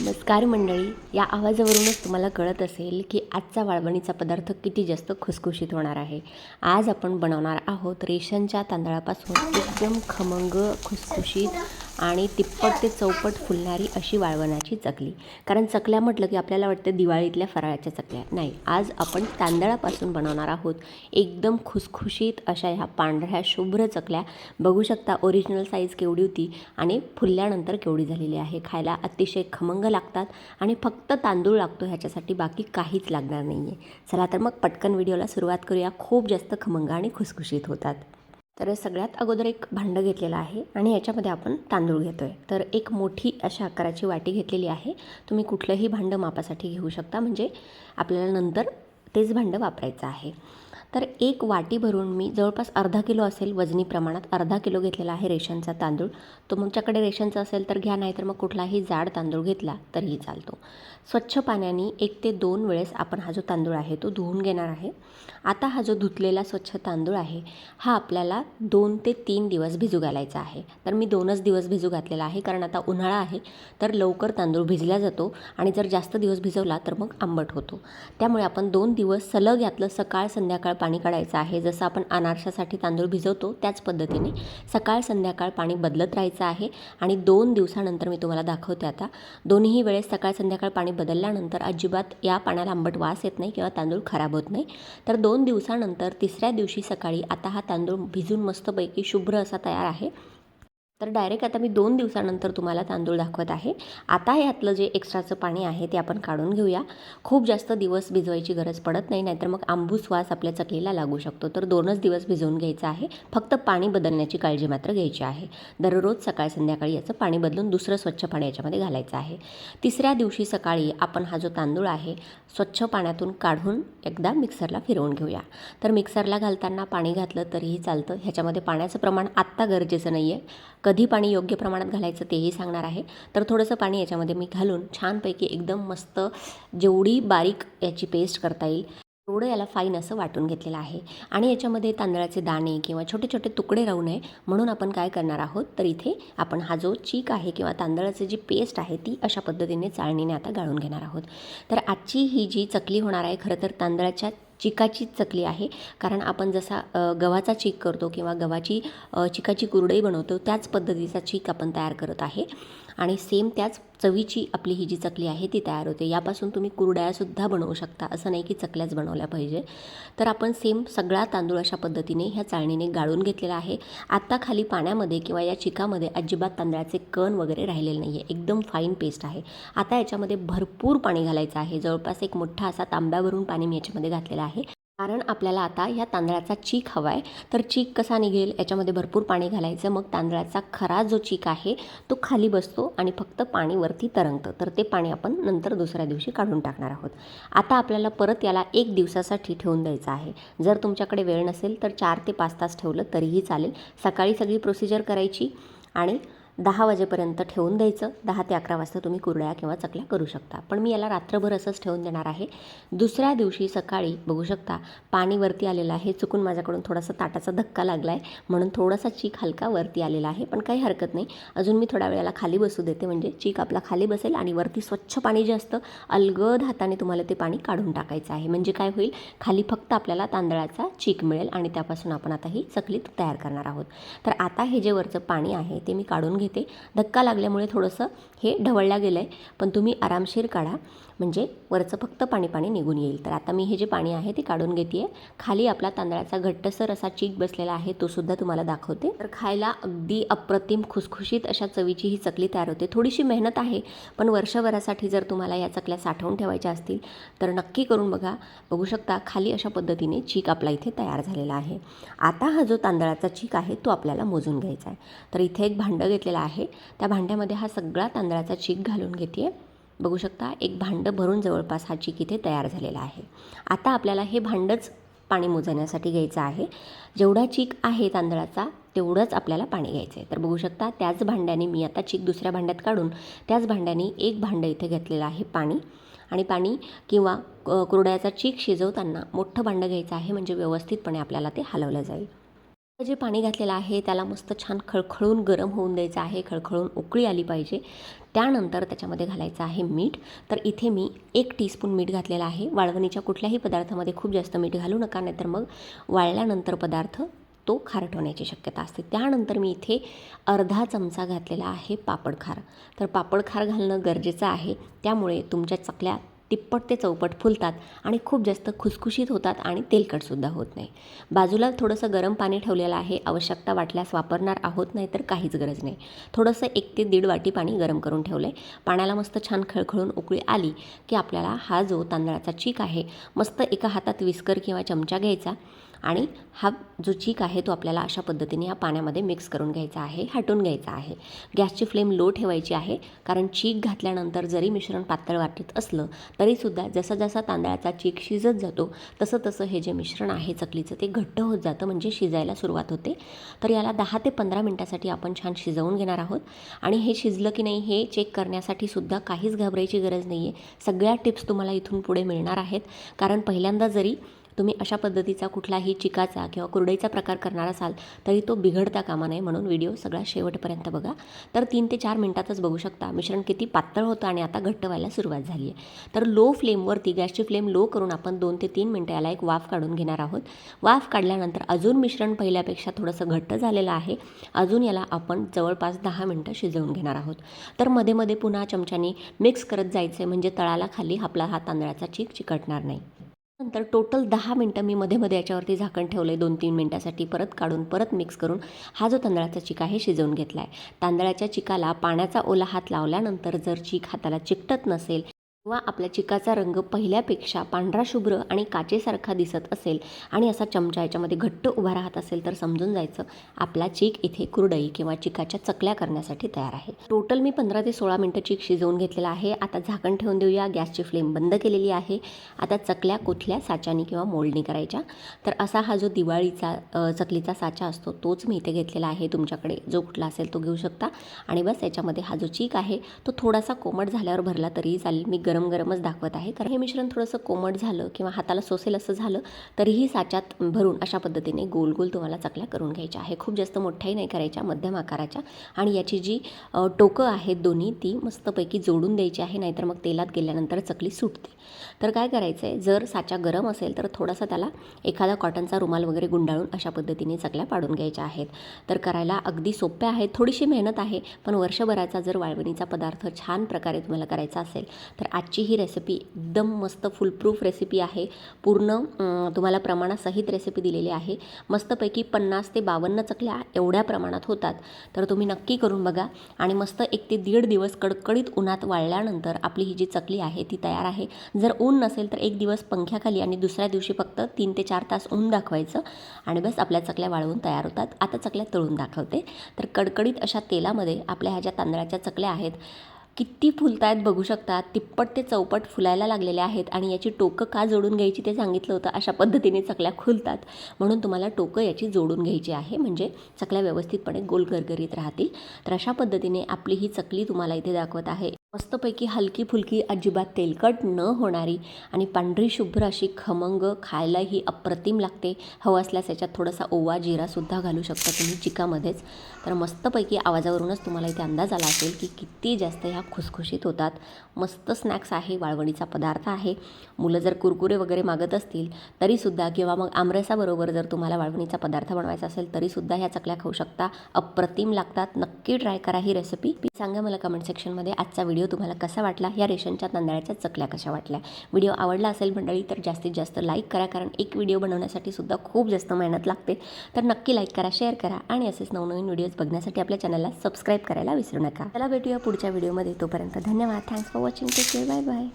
नमस्कार मंडळी या आवाजावरूनच तुम्हाला कळत असेल की आजचा वाळवणीचा पदार्थ किती जास्त खुसखुशीत होणार आहे. आज आपण बनवणार आहोत रेशनच्या तांदळापासून एकदम खमंग खुसखुशीत आणि तिप्पट ते चौपट फुलणारी अशी वाळवणाची चकली. कारण चकल्या म्हटलं की आपल्याला वाटतं दिवाळीतल्या फराळाच्या चकल्या. नाही आज आपण तांदळापासून बनवणार आहोत एकदम खुसखुशीत अशा ह्या पांढऱ्या शुभ्र चकल्या. बघू शकता ओरिजिनल साईज केवढी होती आणि फुलल्यानंतर केवढी झालेली आहे. खायला अतिशय खमंग लागतात आणि फक्त तांदूळ लागतो ह्याच्यासाठी बाकी काहीच लागणार नाही आहे चला तर मग पटकन व्हिडिओला सुरुवात करूया. खूप जास्त खमंग आणि खुसखुशीत होतात. तर सगळ्यात अगोदर एक भांडं घेतलेलं आहे आणि याच्यामध्ये आपण तांदूळ घेतो आहे तर एक मोठी अशा आकाराची वाटी घेतलेली आहे. तुम्ही कुठलंही भांडं मापासाठी घेऊ शकता. म्हणजे आपल्याला नंतर तेच भांडं वापरायचं आहे. तर एक वाटी भरून मी जवळपास अर्धा किलो असेल वजनी प्रमाणात अर्धा किलो घेतलेला आहे रेशनचा तांदूळ. तो तुमच्याकडे रेशनचा असेल तर घ्या नाही तर मग कुठलाही जाड तांदूळ घेतला तरीही चालतो. स्वच्छ पाण्याने एक ते दोन वेळेस आपण हा जो तांदूळ आहे तो धुवून घेणार आहे. आता हा जो धुतलेला स्वच्छ तांदूळ आहे हा आपल्याला दोन ते तीन दिवस भिजू घालायचा आहे. तर मी दोनच दिवस भिजू घातलेला आहे कारण आता उन्हाळा आहे तर लवकर तांदूळ भिजला जातो आणि जर जास्त दिवस भिजवला तर मग आंबट होतो. त्यामुळे आपण दोन दिवस सलग यातलं सकाळ संध्याकाळ पाणी काढायचं आहे. जसं आपण अनारशासाठी तांदूळ भिजवतो त्याच पद्धतीने सकाळ संध्याकाळ पाणी बदलत राहायचं आहे. आणि दोन दिवसानंतर मी तुम्हाला दाखवते आता. दोन्ही वेळेस सकाळ संध्याकाळ पाणी बदलल्यानंतर अजिबात या पाण्याला आंबट वास येत नाही किंवा तांदूळ खराब होत नाही. तर दोन दिवसानंतर तिसऱ्या दिवशी सकाळी आता हा तांदूळ भिजून मस्तपैकी शुभ्र असा तयार आहे. तर डायरेक्ट आता मी दोन दिवसानंतर तुम्हाला तांदूळ दाखवत आहे. आता यातलं जे एक्स्ट्राचं पाणी आहे ते आपण काढून घेऊया. खूप जास्त दिवस भिजवायची गरज पडत नाही नाहीतर मग आंबू स्वास आपल्या चकलीला लागू शकतो. तर दोनच दिवस भिजवून घ्यायचं आहे. फक्त पाणी बदलण्याची काळजी मात्र घ्यायची आहे. दररोज सकाळ संध्याकाळी याचं पाणी बदलून दुसरं स्वच्छ पाणी याच्यामध्ये घालायचं आहे. तिसऱ्या दिवशी सकाळी आपण हा जो तांदूळ आहे स्वच्छ पाण्यातून काढून एकदा मिक्सरला फिरवून घेऊया. तर मिक्सरला घालताना पाणी घातलं तरीही चालतं. ह्याच्यामध्ये पाण्याचं प्रमाण आत्ता गरजेचं नाही आहे कधी पाणी योग्य प्रमाणात घालायचं तेही सांगणार आहे. तर थोडंसं पाणी याच्यामध्ये मी घालून छानपैकी एकदम मस्त जेवढी बारीक याची पेस्ट करता येईल तेवढं याला फाईन असं वाटून घेतलेलं आहे. आणि याच्यामध्ये तांदळाचे दाणे किंवा छोटे छोटे तुकडे राहू नये म्हणून आपण काय करणार आहोत तर इथे आपण हा जो चीक आहे किंवा तांदळाची जी पेस्ट आहे ती अशा पद्धतीने चाळणीने आता गाळून घेणार आहोत. तर आजची ही जी चकली होणार आहे खरं तर तांदळाच्या चिकाचीच चकली आहे. कारण आपण जसा गव्हाचा चीक करतो किंवा गव्हाची चिकाची कुरडई बनवतो त्याच पद्धतीचा चीक आपण तयार करत आहे. आणि सेम त्याच चवीची आपली ही जी चकली आहे ती तयार होते. यापासून तुम्ही कुरड्यासुद्धा बनवू शकता. असं नाही की चकल्याच बनवल्या पाहिजे. तर आपण सेम सगळा तांदूळ अशा पद्धतीने ह्या चाळणीने गाळून घेतलेला आहे. आत्ता खाली पाण्यामध्ये किंवा या चिकामध्ये अजिबात तांदळाचे कण वगैरे राहिलेले नाही आहे एकदम फाईन पेस्ट आहे. आता याच्यामध्ये भरपूर पाणी घालायचं आहे. जवळपास एक मोठा असा तांब्यावरून पाणी मी याच्यामध्ये घातलेला आहे. कारण आपल्याला आता या तांदळाचा चीक हवा आहे तर चीक कसा निघेल? याच्यामध्ये भरपूर पाणी घालायचं. मग तांदळाचा खरा जो चीक आहे तो खाली बसतो आणि फक्त पाणी वरती तरंगतं. तर ते पाणी आपण नंतर दुसऱ्या दिवशी काढून टाकणार आहोत. आता आपल्याला परत याला एक दिवसासाठी ठेवून द्यायचं आहे. जर तुमच्याकडे वेळ नसेल तर चार ते पाच तास ठेवलं तरीही चालेल. सकाळी सगळी प्रोसिजर करायची आणि दहा वाजेपर्यंत ठेवून द्यायचं. दहा ते अकरा वाजता तुम्ही कुरड्या किंवा चकल्या करू शकता. पण मी याला रात्रभर असंच ठेवून देणार आहे. दुसऱ्या दिवशी सकाळी बघू शकता पाणी वरती आलेलं आहे. चुकून माझ्याकडून थोडासा ताटाचा धक्का लागला आहे म्हणून थोडासा चीक हलका वरती आलेला आहे. पण काही हरकत नाही. अजून मी थोड्या वेळेला खाली बसू देते. म्हणजे चीक आपला खाली बसेल आणि वरती स्वच्छ पाणी जे असतं अलगद हाताने तुम्हाला ते पाणी काढून टाकायचं आहे. म्हणजे काय होईल? खाली फक्त आपल्याला तांदळाचा चीक मिळेल आणि त्यापासून आपण आता ही चकली तयार करणार आहोत. तर आता हे जे वरचं पाणी आहे ते मी काढून घेते धक्का लागल्यामुळे थोडंसं हे ढवळल्या गेलं आहे पण तुम्ही आरामशीर काढा. म्हणजे वरचं फक्त पाणी पाणी निघून येईल. तर आता मी हे जे पाणी आहे ते काढून घेते आहे खाली आपला तांदळाचा घट्टसर असा चीक बसलेला आहे तो सुद्धा तुम्हाला दाखवते. तर खायला अगदी अप्रतिम खुसखुशीत अशा चवीची ही चकली तयार होते. थोडीशी मेहनत आहे पण वर्षभरासाठी जर तुम्हाला या चकल्या साठवून ठेवायच्या असतील तर नक्की करून बघा. बघू शकता खाली अशा पद्धतीने चीक आपला इथे तयार झालेला आहे. आता हा जो तांदळाचा चीक आहे तो आपल्याला मोजून घ्यायचा आहे. तर इथे एक भांडं घेतलेलं आहे. त्या भांड्यामध्ये हा सगळा तांदळाचा चीक घालून घेते बघू शकता एक भांडं भरून जवळपास हा चीक इथे तयार झालेला आहे. आता आपल्याला हे भांडंच पाणी मोजण्यासाठी घ्यायचं आहे. जेवढा चीक आहे तांदळाचा तेवढंच आपल्याला पाणी घ्यायचं आहे. तर बघू शकता त्याच भांड्याने मी आता चीक दुसऱ्या भांड्यात काढून त्याच भांड्याने एक भांडं इथे घेतलेलं आहे पाणी. आणि पाणी किंवा क- कुरड्याचा चीक शिजवताना मोठं भांडं घ्यायचं आहे म्हणजे व्यवस्थितपणे आपल्याला ते हलवलं जाईल. जे पाणी घातलेलं आहे त्याला मस्त छान खळखळून गरम होऊन द्यायचं आहे खळखळून उकळी आली पाहिजे. त्यानंतर त्याच्यामध्ये घालायचं आहे मीठ. तर इथे मी एक टीस्पून मीठ घातलेलं आहे. वाळवणीच्या कुठल्याही पदार्थामध्ये खूप जास्त मीठ घालू नका नाहीतर मग वाळल्यानंतर पदार्थ तो खारट होण्याची शक्यता असते. त्यानंतर मी इथे अर्धा चमचा घातलेला आहे पापड खार तर पापड खार घालणं गरजेचं आहे. त्यामुळे तुमच्या चकल्या तिप्पट ते चौपट फुलतात आणि खूप जास्त खुसखुशीत होतात आणि तेलकटसुद्धा होत नाही. बाजूला थोडंसं गरम पाणी ठेवलेलं आहे. आवश्यकता वाटल्यास वापरणार आहोत नाही तर काहीच गरज नाही. थोडंसं एक ते दीड वाटी पाणी गरम करून ठेवलं. आहे पाण्याला मस्त छान खळखळून उकळी आली की आपल्याला हा जो तांदळाचा चीक आहे मस्त एका हातात विस्कर किंवा चमचा घ्यायचा. आणि हा जो चीक आहे तो आपल्याला अशा पद्धतीने या पाण्यामध्ये मिक्स करून घ्यायचा आहे हटून घ्यायचा आहे. गॅसची फ्लेम लो ठेवायची आहे कारण चीक घातल्यानंतर जरी मिश्रण पातळ वाटत असलं तरीसुद्धा जसा जसा तांदळाचा चीक शिजत जातो तसं तसं हे जे मिश्रण आहे चकलीचं ते घट्ट होत जातं म्हणजे शिजायला सुरुवात होते. तर याला दहा ते पंधरा मिनटासाठी आपण छान शिजवून घेणार आहोत. आणि हे शिजलं की नाही हे चेक करण्यासाठी सुद्धा काहीच घाबरायची गरज नाही आहे सगळ्या टिप्स तुम्हाला इथून पुढे मिळणार आहेत. कारण पहिल्यांदा जरी तुम्ही अशा पद्धतीचा कुठलाही चिकाचा किंवा कुरडईचा प्रकार करणार असाल तरी तो बिघडता कामा नये म्हणून व्हिडिओ सगळा शेवटपर्यंत बघा. तर तीन ते चार मिनटातच बघू शकता. मिश्रण किती पातळ होतं आणि आता घट्ट व्हायला सुरुवात झाली आहे. तर लो फ्लेमवरती गॅसची फ्लेम लो करून आपण दोन ते तीन मिनटं याला एक वाफ काढून घेणार आहोत. वाफ काढल्यानंतर अजून मिश्रण पहिल्यापेक्षा थोडंसं घट्ट झालेलं आहे. अजून याला आपण जवळपास दहा मिनटं शिजवून घेणार आहोत. तर मध्ये मध्ये पुन्हा चमच्यानी मिक्स करत जायचे म्हणजे तळाला खाली आपला हा तांदळाचा चीक चिकटणार नाही. नंतर टोटल दहा मिनटं मी मध्ये मध्ये याच्यावरती झाकण ठेवलं आहे दोन तीन मिनटासाठी परत काढून परत मिक्स करून. हा जो तांदळाचा चिका आहे शिजवून घेतला आहे तांदळाच्या चिकाला पाण्याचा ओला हात लावल्यानंतर जर चीक हाताला चिकटत नसेल किंवा आपल्या चिकाचा रंग पहिल्यापेक्षा पांढरा शुभ्र आणि काचेसारखा दिसत असेल आणि असा चमचा याच्यामध्ये घट्ट उभा राहत असेल तर समजून जायचं आपला चीक इथे कुरडई किंवा चिकाच्या चकल्या करण्यासाठी तयार आहे. टोटल मी पंधरा ते सोळा मिनटं चीक शिजवून घेतलेला आहे. आता झाकण ठेवून देऊया. गॅसची फ्लेम बंद केलेली आहे. आता चकल्या कुठल्या साच्यानी किंवा मोल्डनी करायच्या. तर असा हा जो दिवाळीचा चकलीचा साचा असतो तोच मी इथे घेतलेला आहे. तुमच्याकडे जो कुठला असेल तो घेऊ शकता. आणि बस याच्यामध्ये हा जो चीक आहे तो थोडासा कोमट झाल्यावर भरला तरीही चालेल. मी गरम गरमच दाखवत आहे. कारण हे मिश्रण थोडंसं कोमट झालं किंवा हाताला सोसेल असं झालं तरीही साच्यात भरून अशा पद्धतीने गोल गोल तुम्हाला चकल्या करून घ्यायच्या आहे खूप जास्त मोठ्याही नाही करायच्या मध्यम आकाराच्या. आणि याची जी टोकं आहेत दोन्ही ती मस्तपैकी जोडून द्यायची आहे नाहीतर मग तेलात गेल्यानंतर चकली सुटते. तर काय करायचं आहे जर साचा गरम असेल तर थोडासा त्याला एखादा कॉटनचा रुमाल वगैरे गुंडाळून अशा पद्धतीने चकल्या पाडून घ्यायच्या आहेत. तर करायला अगदी सोप्या आहेत. थोडीशी मेहनत आहे पण वर्षभराचा जर वाळवणीचा पदार्थ छान प्रकारे तुम्हाला करायचा असेल तर आजची ही रेसिपी एकदम मस्त फुलप्रूफ रेसिपी आहे. पूर्ण तुम्हाला प्रमाणासहित रेसिपी दिलेली आहे. मस्तपैकी पन्नास ते बावन्न चकल्या एवढ्या प्रमाणात होतात. तर तुम्ही नक्की करून बघा. आणि मस्त एक ते दीड दिवस कडकडीत उन्हात वाळल्यानंतर आपली ही जी चकली आहे ती तयार आहे. जर ऊन नसेल तर एक दिवस पंख्याखाली आणि दुसऱ्या दिवशी फक्त तीन ते चार तास ऊन दाखवायचं. आणि बस आपल्या चकल्या वाळवून तयार होतात. आता चकल्या तळून दाखवते. तर कडकडीत अशा तेलामध्ये आपल्या ह्या ज्या तांदळाच्या चकल्या आहेत किती फुलतायत बघू शकता तिप्पट ते चौपट फुलायला लागलेले आहेत आणि याची टोकं का जोडून घ्यायची ते सांगितलं होतं. अशा पद्धतीने चकल्या खुलतात. म्हणून तुम्हाला टोकं याची जोडून घ्यायची आहे. म्हणजे चकल्या व्यवस्थितपणे गोल गरगरीत राहतील. तर अशा पद्धतीने आपली ही चकली तुम्हाला इथे दाखवत आहे. मस्तपैकी हलकी फुलकी अजिबात तेलकट न होणारी आणि पांढरी शुभ्र अशी खमंग खायलाही अप्रतिम लागते. हवं असल्यास याच्यात थोडासा ओवा जिरासुद्धा घालू शकता तुम्ही चिकामध्येच. तर मस्तपैकी आवाजावरूनच तुम्हाला इथे अंदाज आला असेल की किती जास्त ह्या खुसखुशीत होतात. मस्त स्नॅक्स आहे वाळवणीचा पदार्थ आहे. मुलं जर कुरकुरे वगैरे मागत असतील तरीसुद्धा किंवा मग आमरसाबरोबर जर तुम्हाला वाळवणीचा पदार्थ बनवायचा असेल तरीसुद्धा ह्या चकल्या खाऊ शकता. अप्रतिम लागतात. नक्की ट्राय करा ही रेसिपी सांगा मला कमेंट सेक्शनमध्ये आजचा व्हिडिओ तुम्हाला कसा वाटला? या रेशनच्या तांदळाच्या चकल्या कशा वाटल्या? व्हिडिओ आवडला असेल मंडळी तर जास्तीत जास्त लाईक करा कारण एक व्हिडिओ बनवण्यासाठी सुद्धा खूप जास्त मेहनत लागते. तर नक्की लाईक करा शेअर करा आणि असेच नवनवीन व्हिडिओज बघण्यासाठी आपल्या चॅनलला सबस्क्राईब करायला विसरू नका. चला भेटूया पुढच्या व्हिडिओमध्ये तोपर्यंत धन्यवाद. Thanks for watching take bye bye